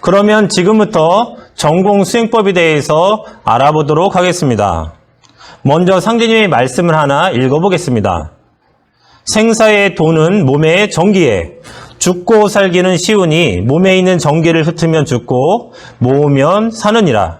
그러면 지금부터 전공 수행법에 대해서 알아보도록 하겠습니다. 먼저 상제님의 말씀을 하나 읽어보겠습니다. 생사의 돈은 몸의 전기에 죽고 살기는 쉬우니 몸에 있는 전기를 흩으면 죽고 모으면 사느니라.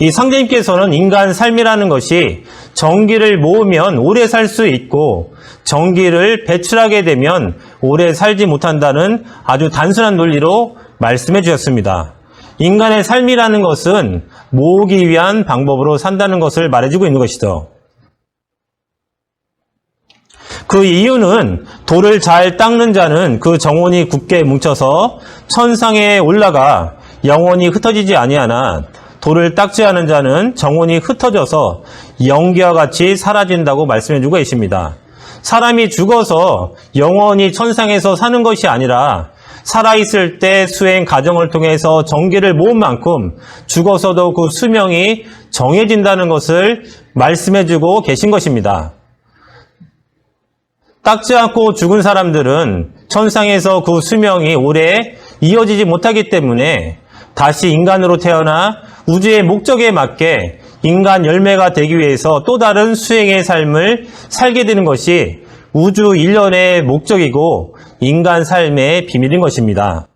이 상제님께서는 인간 삶이라는 것이 전기를 모으면 오래 살 수 있고 전기를 배출하게 되면 오래 살지 못한다는 아주 단순한 논리로 말씀해 주셨습니다. 인간의 삶이라는 것은 모으기 위한 방법으로 산다는 것을 말해주고 있는 것이죠. 그 이유는 돌을 잘 닦는 자는 그 정원이 굳게 뭉쳐서 천상에 올라가 영원히 흩어지지 아니하나 돌을 닦지 않은 자는 정원이 흩어져서 연기와 같이 사라진다고 말씀해주고 계십니다. 사람이 죽어서 영원히 천상에서 사는 것이 아니라 살아있을 때 수행 과정을 통해서 정기를 모은 만큼 죽어서도 그 수명이 정해진다는 것을 말씀해주고 계신 것입니다. 닦지 않고 죽은 사람들은 천상에서 그 수명이 오래 이어지지 못하기 때문에 다시 인간으로 태어나 우주의 목적에 맞게 인간 열매가 되기 위해서 또 다른 수행의 삶을 살게 되는 것이 우주 일련의 목적이고 인간 삶의 비밀인 것입니다.